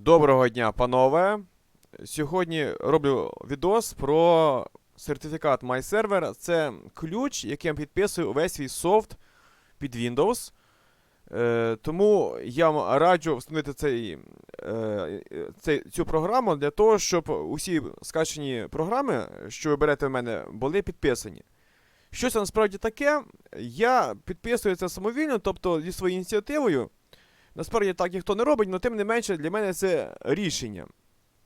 Доброго дня, панове. Сьогодні роблю відос про сертифікат MyServer. Це ключ, яким підписую увесь свій софт під Windows. Е, тому я вам раджу встановити цей, е, цей, цю програму для того, щоб усі скачані програми, що ви берете в мене, були підписані. Що це насправді таке? Я підписую це самовільно, тобто зі своєю ініціативою. Насправді так ніхто не робить, але тим не менше для мене це рішення.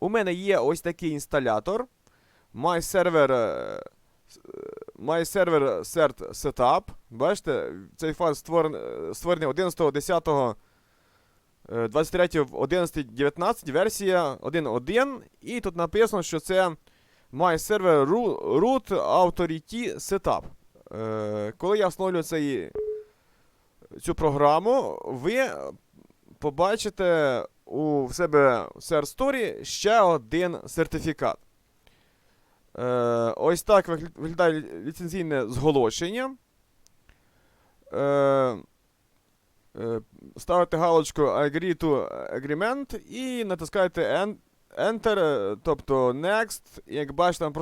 У мене є ось такий інсталятор. MyServer е, е, MyServer Cert Setup. Бачите, цей файл створений, е, створений 11.10. 23 в 11.19, версія 1.1. І тут написано, що це MyServer Root Authority Setup. Коли я встановлю цю програму, ви побачите у себе в Search ще один сертифікат. Е, ось так виглядає ліцензійне зголошення. Е, е, ставите галочку Agree to Agreement і натискаєте Enter, е, тобто Next. Як бачите, там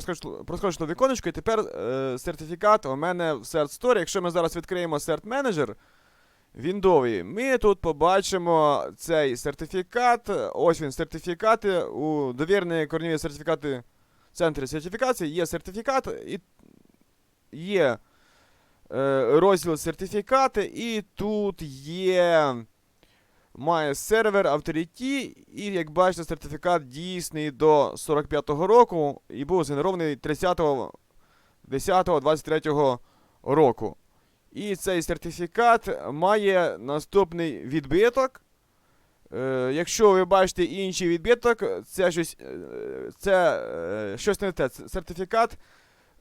проскочило, віконечко, і тепер е, сертифікат у мене в Search Story. Якщо ми зараз відкриємо Cert Manager, Віндові. Ми тут побачимо цей сертифікат. Ось він сертифікати. У довірені корніві сертифікати центрі сертифікації є сертифікат і є е, розділ сертифікати, і тут є має сервер Authority, і як бачите, сертифікат дійсний до 45-го року і був згенерований 30.10.23 року. І цей сертифікат має наступний відбиток. Е, якщо ви бачите інший відбиток, це щось, е, це, е, щось не те. Сертифікат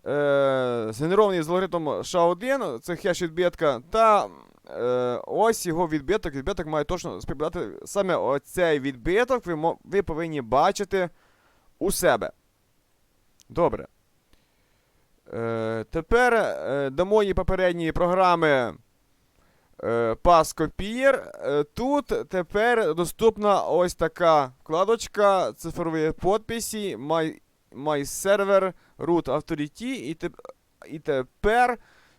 е, згенерований з алгоритмом SHA-1, це хеш відбитка, та е, ось його відбиток. Відбиток має точно співпадати. Саме оцей відбиток ви, ви повинні бачити у себе. Добре. Е, тепер е, до моєї попередньої програми е, Е, тут тепер доступна ось така вкладочка цифрової підписі My, My Server Root Authority. І, теп, і тепер,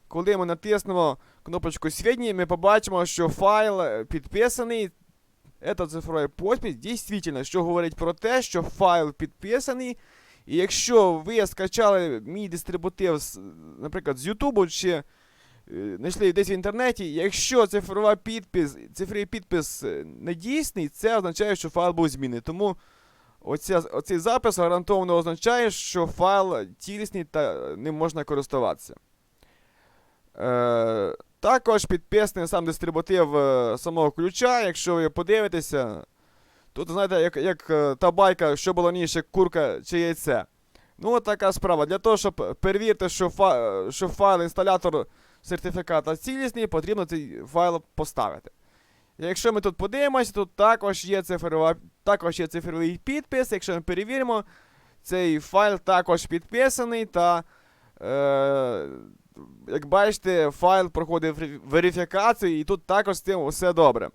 коли ми натиснемо кнопочку «Сведення», ми побачимо, що файл підписаний. Це цифровий підпис, дійсно, що говорить про те, що файл підписаний. І якщо ви скачали мій дистрибутив, наприклад, з YouTube чи е, знайшли десь в інтернеті, якщо цифрова підпис, цифровий підпис е, не дійсний, це означає, що файл був змінений. Тому оця, оцей запис гарантовано означає, що файл цілісний та ним можна користуватися. Е, також підписаний сам дистрибутив е, самого ключа, якщо ви подивитеся. Тут, знаєте, як, як е, та байка, що було раніше, курка чи яйце. Ну, от така справа. Для того, щоб перевірити, що, фа... що файл інсталятор сертифіката цілісний, потрібно цей файл поставити. Якщо ми тут подивимося, тут також є цифрова... також є цифровий підпис. Якщо ми перевіримо, цей файл також підписаний та. Е... Як бачите, файл проходить верифікацію, і тут також з цим все добре.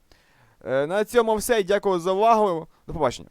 Е, На цьому все. Дякую за увагу. До побачення.